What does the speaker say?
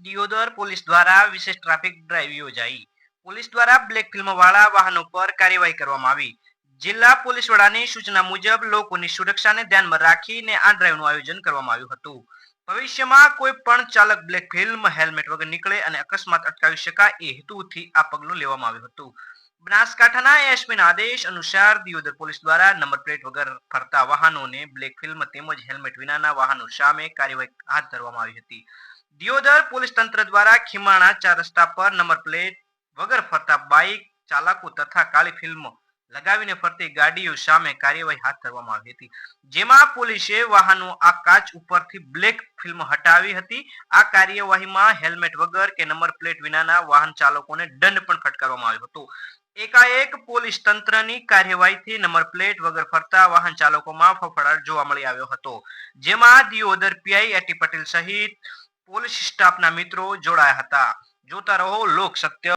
Deodar police દ્વારા વિશેષ traffic drive યોજાઈ. પોલીસ દ્વારા બ્લેક ફિલ્મ વાળા વાહનો પર કાર્યવાહી કરવામાં આવી. જિલ્લા પોલીસ વડાની સૂચના મુજબ લોકોની સુરક્ષાને ધ્યાનમાં રાખીને આ ડ્રાઈવનું આયોજન કરવામાં આવ્યું હતું. ભવિષ્યમાં કોઈ પણ ચાલક બ્લેક ફિલ્મ, હેલ્મેટ વગર નીકળે અને અકસ્માત અટકાવી શકાય એ હેતુથી આ પગલું લેવામાં આવ્યું હતું. બનાસકાંઠાના એસપીના આદેશ અનુસાર દિયોદર પોલીસ દ્વારા નંબર પ્લેટ વગર ફરતા વાહનોને બ્લેક ફિલ્મ તેમજ હેલ્મેટ વિનાના વાહનો સામે કાર્યવાહી હાથ ધરવામાં આવી હતી. દિયોદર પોલીસ તંત્ર દ્વારા ખીમાણા ચાર રસ્તા પર નંબર પ્લેટ વગર ફરતા બાઇક ચાલકો તથા કાળી ફિલ્મ લગાવીને ફરતી ગાડીઓ સામે કાર્યવાહી હાથ ધરવામાં આવી હતી. જેમાં પોલીસે વાહનો આ કાચ ઉપરથી બ્લેક ફિલ્મ હટાવી હતી. આ કાર્યવાહીમાં હેલ્મેટ વગર કે નંબર પ્લેટ વિનાના વાહન ચાલકોને દંડ પણ ફટકારવામાં આવ્યો હતો. એકાએક પોલીસ તંત્રની કાર્યવાહીથી નંબર પ્લેટ વગર ફરતા વાહન ચાલકોમાં ફફડાટ જોવા મળી આવ્યો હતો. જેમાં દિયોદર પીઆઈ એટી પટેલ સહિત પોલીસ સ્ટાફના મિત્રો જોડાયા હતા. જોતા રહો લોક સત્ય